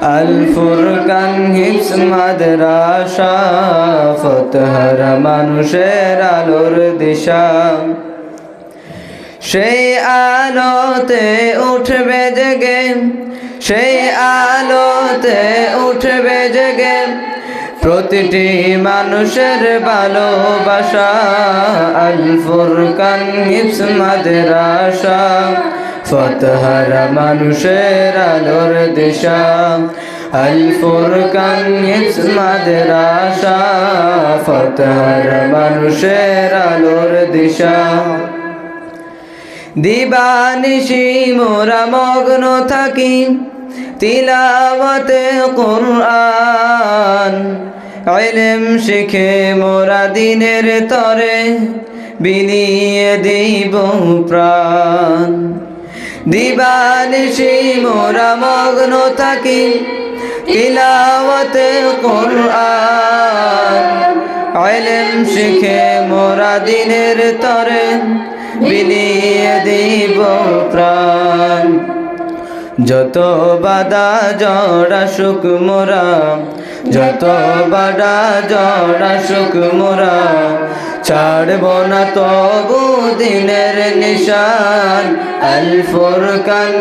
আল ফুরকান হিপস মাদ্রাসা ফতহর মানুষের আলোর দিশা। সেই আলোতে উঠবে জেগে, সেই আলোতে উঠবে জেগে প্রতিটি মানুষের ভালোবাসা। আল ফুরকান হিপস মাদ্রাসা ফতহার মানুষের আলোর দিশা। আল ফুরকান হিপস মাদ্রাসা ফতহার মানুষের আলোর দিশা। দিবানিশি মোরা মগ্ন থাকি তিলাওয়াতে কোরআন। ইলম শিখে মোরা দিনের তরে বিনিয়ে দিব প্রাণ। দিবানিশি মোরা মগ্ন থাকি, তিলাওয়াতে কোরআন। ইলম শিখে মোরা দিনের তরে, বিলিয়ে দিব প্রাণ। যত বাদা জড়া সুখ মোরা, যত বাদা জড়া সুখ মোরা ছাড়ব না তবু দিনের নিশান। আল ফুরকান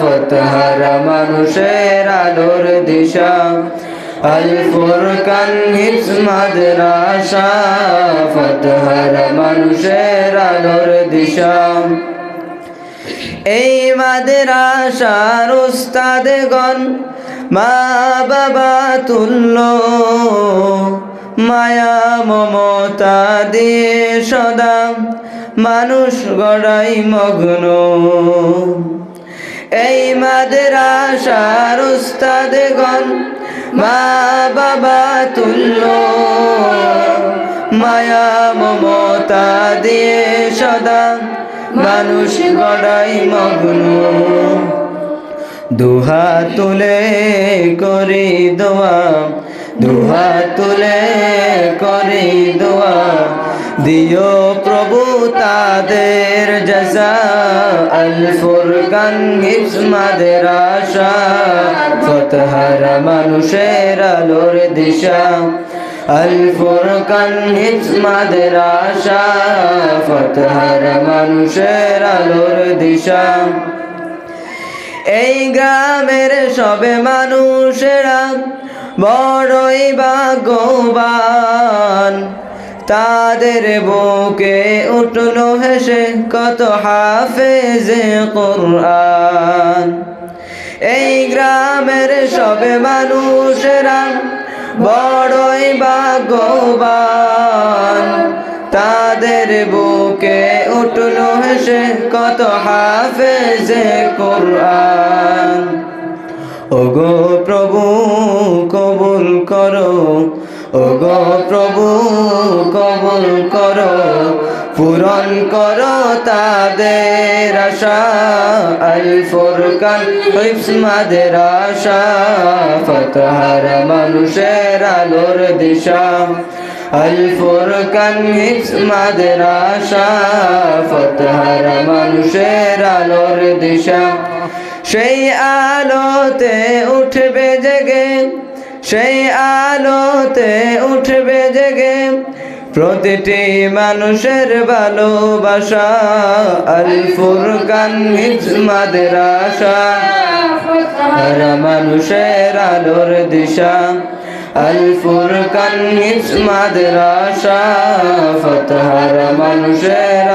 ফতহার মানুষের আলোর দিশা। আল ফুরকান হিপস মাদ্রাসা ফতহার মানুষের আলোর দিশা। এই মাদ্রাসার উস্তাদগণ মা বাবা তুল্য মায়া মমতা দিয়ে সদা মানুষ গড়াই মগ্ন। এই মাদ্রাসার উস্তাদগণ মা বাবা তুল্য। মায়া মমতা দিয়ে সদা মানুষ গড়াই মগ্ন। দুহা তুলে করি দোয়া দুহা তুলে করি দোয়া। দিও প্রভু তাদের জজা। আল ফুরকান হিপস মাদ্রাসা ফতহার মানুষের আলোর দিশা। আল ফুরকান হিপস মাদ্রাসা ফতহার মানুষের আলোর দিশা। এই গ্রামের সবে মানুষেরা বড়ই ভাগ্যবান। তাদের বুকে উঠল হেসে, কত হাফেজে কোরআন। এই গ্রামের সবে মানুষেরা বড়ই ভাগ্যবান। তাদের বুকে উঠল হেসে, কত হাফেজে কোরআন। ওগো প্রভু ওগো প্রভু, কবুল করো, পূরণ করো তাদের আশা। আল ফুরকান হিফস মাদের আশা, ফতহার মানুষের আলোর দিশা। আল ফুরকান হিফস মাদের আশা, ফতহার মানুষের আলোর দিশা। সেই আলোতে জেগে সেই আলোতে উঠবে জেগে প্রতিটি মানুষের ভালোবাসা। আল ফুরকান মাদের আশা মানুষের আলোর দিশা। আল ফুরকান মাদের আশা ফতহার মানুষের